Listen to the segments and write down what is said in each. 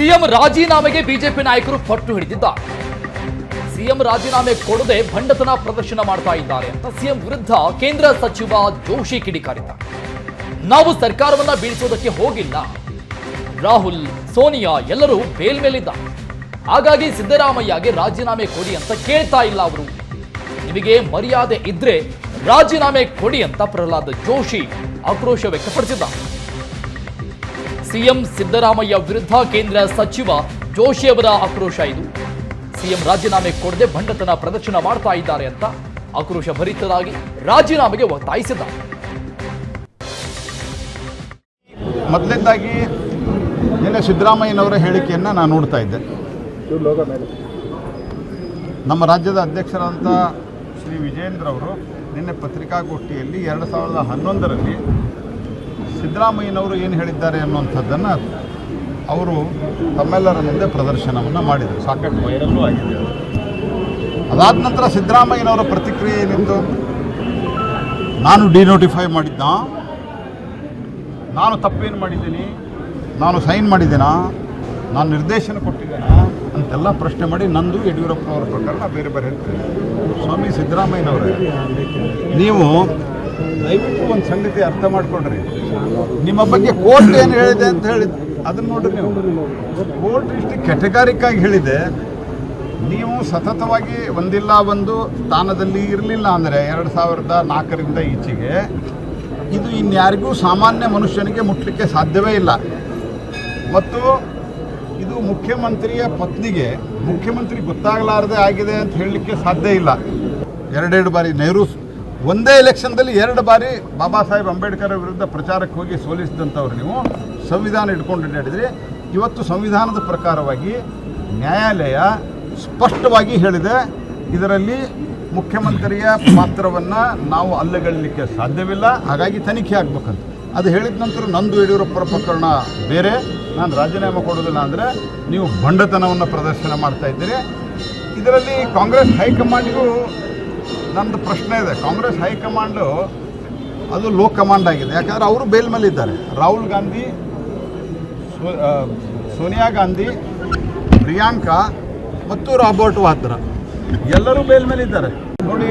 CM ರಾಜೀನಾಮೆಗೆ BJP ನಾಯಕರು ಪಟ್ಟು ಹಿಡಿದಿದ್ದಾರೆ. ಸಿಎಂ ರಾಜೀನಾಮೆ ಕೊಡದೆ ಭಂಡತನ ಪ್ರದರ್ಶನ ಮಾಡ್ತಾ ಇದ್ದಾರೆ ಅಂತ ಸಿಎಂ ವಿರುದ್ಧ ಕೇಂದ್ರ ಸಚಿವ ಜೋಶಿ ಕಿಡಿಕಾರಿದ್ದಾರೆ. ನಾವು ಸರ್ಕಾರವನ್ನ ಬೀಳಿಸೋದಕ್ಕೆ ಹೋಗಿಲ್ಲ. ರಾಹುಲ್, ಸೋನಿಯಾ ಎಲ್ಲರೂ ಬೇಲ್ ಹಾಗಾಗಿ ಸಿದ್ದರಾಮಯ್ಯಗೆ ರಾಜೀನಾಮೆ ಕೊಡಿ ಅಂತ ಕೇಳ್ತಾ ಇಲ್ಲ ಅವರು. ನಿಮಗೆ ಮರ್ಯಾದೆ ಇದ್ರೆ ರಾಜೀನಾಮೆ ಕೊಡಿ ಅಂತ ಪ್ರಹ್ಲಾದ್ ಜೋಶಿ ಆಕ್ರೋಶ ವ್ಯಕ್ತಪಡಿಸಿದ್ದಾರೆ. ಸಿಎಂ ಸಿದ್ದರಾಮಯ್ಯ ವಿರುದ್ಧ ಕೇಂದ್ರ ಸಚಿವ ಜೋಶಿ ಅವರ ಆಕ್ರೋಶ ಇದು. ಸಿಎಂ ರಾಜೀನಾಮೆ ಕೊಡದೆ ಭಂಡತನ ಪ್ರದರ್ಶನ ಮಾಡ್ತಾ ಇದ್ದಾರೆ ಅಂತ ಆಕ್ರೋಶ ಭರಿತರಾಗಿ ರಾಜೀನಾಮೆಗೆ ಒತ್ತಾಯಿಸಿದ್ದಾರೆ ಮೊದಲನೇದಾಗಿ ನಿನ್ನೆ ಸಿದ್ದರಾಮಯ್ಯನವರ ಹೇಳಿಕೆಯನ್ನು ನಾನು ನೋಡ್ತಾ ಇದ್ದೆ. ನಮ್ಮ ರಾಜ್ಯದ ಅಧ್ಯಕ್ಷರಾದಂಥ ಶ್ರೀ ವಿಜೇಂದ್ರ ಅವರು ನಿನ್ನೆ ಪತ್ರಿಕಾಗೋಷ್ಠಿಯಲ್ಲಿ ಎರಡು ಸಾವಿರದ ಹನ್ನೊಂದರಲ್ಲಿ ಸಿದ್ದರಾಮಯ್ಯನವರು ಏನು ಹೇಳಿದ್ದಾರೆ ಅನ್ನುವಂಥದ್ದನ್ನು ಅವರು ತಮ್ಮೆಲ್ಲರ ಮುಂದೆ ಪ್ರದರ್ಶನವನ್ನು ಮಾಡಿದರು. ಸಾಕಷ್ಟು ವೈರಲ್ಲೂ ಆಗಿದೆ ಅದಾದ ನಂತರ ಸಿದ್ದರಾಮಯ್ಯನವರ ಪ್ರತಿಕ್ರಿಯೆ ಏನಿತ್ತು? ನಾನು ಡಿನೋಟಿಫೈ ಮಾಡಿದ್ದ ನಾನು ತಪ್ಪೇನು ಮಾಡಿದ್ದೀನಿ? ನಾನು ಸೈನ್ ಮಾಡಿದ್ದೀನಾ? ನಾನು ನಿರ್ದೇಶನ ಕೊಟ್ಟಿದ್ದೇನಾ? ಅಂತೆಲ್ಲ ಪ್ರಶ್ನೆ ಮಾಡಿ ನಂದು ಯಡಿಯೂರಪ್ಪನವರ ಪ್ರಕರಣ ಬೇರೆ ಬೇರೆ ಹೇಳ್ತೀನಿ ಸ್ವಾಮಿ ಸಿದ್ದರಾಮಯ್ಯನವರೇ, ನೀವು ದಯವಿಟ್ಟು ಒಂದು ಸಂಗತಿ ಅರ್ಥ ಮಾಡ್ಕೊಡ್ರಿ. ನಿಮ್ಮ ಬಗ್ಗೆ ಕೋರ್ಟ್ ಏನು ಹೇಳಿದೆ ಅಂತ ಹೇಳಿ ಅದನ್ನು ನೋಡ್ರಿ ನೀವು. ಕೋರ್ಟ್ ಇಷ್ಟು ಕೆಟಗಾರಿಕಾಗಿ ಹೇಳಿದೆ. ನೀವು ಸತತವಾಗಿ ಒಂದಿಲ್ಲ ಒಂದು ಸ್ಥಾನದಲ್ಲಿ ಇರಲಿಲ್ಲ ಅಂದರೆ ಎರಡು ಸಾವಿರದ ನಾಲ್ಕರಿಂದ ಈಚೆಗೆ ಇದು ಇನ್ಯಾರಿಗೂ ಸಾಮಾನ್ಯ ಮನುಷ್ಯನಿಗೆ ಮುಟ್ಲಿಕ್ಕೆ ಸಾಧ್ಯವೇ ಇಲ್ಲ. ಮತ್ತು ಇದು ಮುಖ್ಯಮಂತ್ರಿಯ ಪತ್ನಿಗೆ ಮುಖ್ಯಮಂತ್ರಿ ಗೊತ್ತಾಗಲಾರದೆ ಆಗಿದೆ ಅಂತ ಹೇಳಲಿಕ್ಕೆ ಸಾಧ್ಯ ಇಲ್ಲ. ಎರಡೆರಡು ಬಾರಿ ನೆಹರು ಒಂದೇ ಎಲೆಕ್ಷನ್ದಲ್ಲಿ ಎರಡು ಬಾರಿ ಬಾಬಾ ಸಾಹೇಬ್ ಅಂಬೇಡ್ಕರ್ ವಿರುದ್ಧ ಪ್ರಚಾರಕ್ಕೆ ಹೋಗಿ ಸೋಲಿಸಿದಂಥವ್ರು ನೀವು. ಸಂವಿಧಾನ ಇಟ್ಕೊಂಡು ಅಡ್ಡಾಡಿದ್ರಿ ಇವತ್ತು ಸಂವಿಧಾನದ ಪ್ರಕಾರವಾಗಿ ನ್ಯಾಯಾಲಯ ಸ್ಪಷ್ಟವಾಗಿ ಹೇಳಿದೆ. ಇದರಲ್ಲಿ ಮುಖ್ಯಮಂತ್ರಿಯ ಪಾತ್ರವನ್ನು ನಾವು ಅಲ್ಲಗಳಲಿಕ್ಕೆ ಸಾಧ್ಯವಿಲ್ಲ. ಹಾಗಾಗಿ ತನಿಖೆ ಆಗ್ಬೇಕಂತ. ಅದು ಹೇಳಿದ ನಂತರ ನಂದು ಯಡಿಯೂರಪ್ಪರ ಪ್ರಕರಣ ಬೇರೆ. ನಾನು ರಾಜೀನಾಮೆ ಕೊಡೋದಿಲ್ಲ ಅಂದರೆ ನೀವು ಬಂಡತನವನ್ನು ಪ್ರದರ್ಶನ ಮಾಡ್ತಾ ಇದ್ದೀರಿ. ಇದರಲ್ಲಿ ಕಾಂಗ್ರೆಸ್ ಹೈಕಮಾಂಡ್ಗೂ ನಂದು ಪ್ರಶ್ನೆ ಇದೆ. ಕಾಂಗ್ರೆಸ್, ಹೈಕಮಾಂಡು ಅದು ಲೋ ಕಮಾಂಡ್ ಆಗಿದೆ. ಯಾಕಂದ್ರೆ ಅವರು ಬೇಲ್ ಮೇಲೆ ಇದ್ದಾರೆ ರಾಹುಲ್ ಗಾಂಧಿ ಸೋನಿಯಾ ಗಾಂಧಿ, ಪ್ರಿಯಾಂಕಾ ಮತ್ತು ರಾಬರ್ಟ್ ವಾದ್ರಾ. ಎಲ್ಲರೂ ಬೇಲ್ ಮೇಲೆ ಇದ್ದಾರೆ ನೋಡಿ.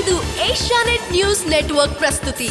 ಇದು ಏಷ್ಯಾನೆಟ್ ನ್ಯೂಸ್ ನೆಟ್ವರ್ಕ್ ಪ್ರಸ್ತುತಿ.